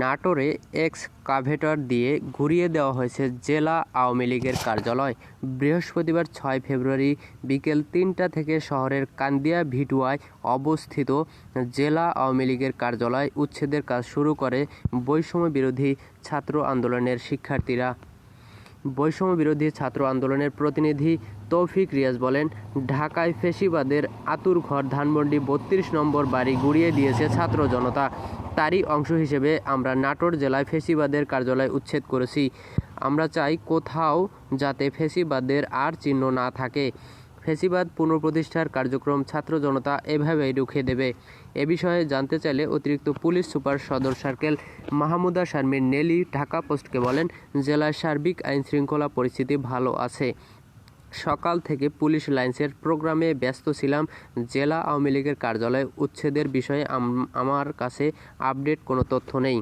নাটোরে এক্সকাভেটর দিয়ে ঘুরিয়ে দেওয়া হয়েছে জেলা আওয়ামী লীগের কার্যালয়। বৃহস্পতিবার ছয় ফেব্রুয়ারি বিকেল তিনটা থেকে শহরের কান্দিয়া ভিটুয়ায় অবস্থিত জেলা আওয়ামী লীগের কার্যালয় উচ্ছেদের কাজ শুরু করে বৈষম্য বিরোধী ছাত্র আন্দোলনের শিক্ষার্থীরা। বৈষম্য বিরোধী ছাত্র আন্দোলনের প্রতিনিধি তৌফিক রিয়াজ বলেন, ঢাকায় ফেসিবাদের আতুর ঘর ধানমন্ডি বত্রিশ নম্বর বাড়ি গুড়িয়ে দিয়েছে ছাত্র জনতা। তারই অংশ হিসেবে আমরা নাটোর জেলায় ফেসিবাদের কার্যালয় উচ্ছেদ করেছি। আমরা চাই কোথাও যাতে ফেসিবাদের আর চিহ্ন না থাকে। ফেসিবাদ পুনঃপ্রতিষ্ঠার কার্যক্রম ছাত্র জনতা এভাবেই রুখে দেবে। এ বিষয়ে জানতে চাইলে অতিরিক্ত পুলিশ সুপার সদর সার্কেল মাহমুদা শারমিন নেলি ঢাকা পোস্টকে বলেন জেলার সার্বিক আইন শৃঙ্খলা পরিস্থিতি ভালো আছে। সকাল থেকে পুলিশ লাইন্সের প্রোগ্রামে ব্যস্ত ছিলাম। জেলা আওয়ামী লীগের কার্যালয় উচ্ছেদের বিষয়ে আমার কাছে আপডেট কোনো তথ্য নেই।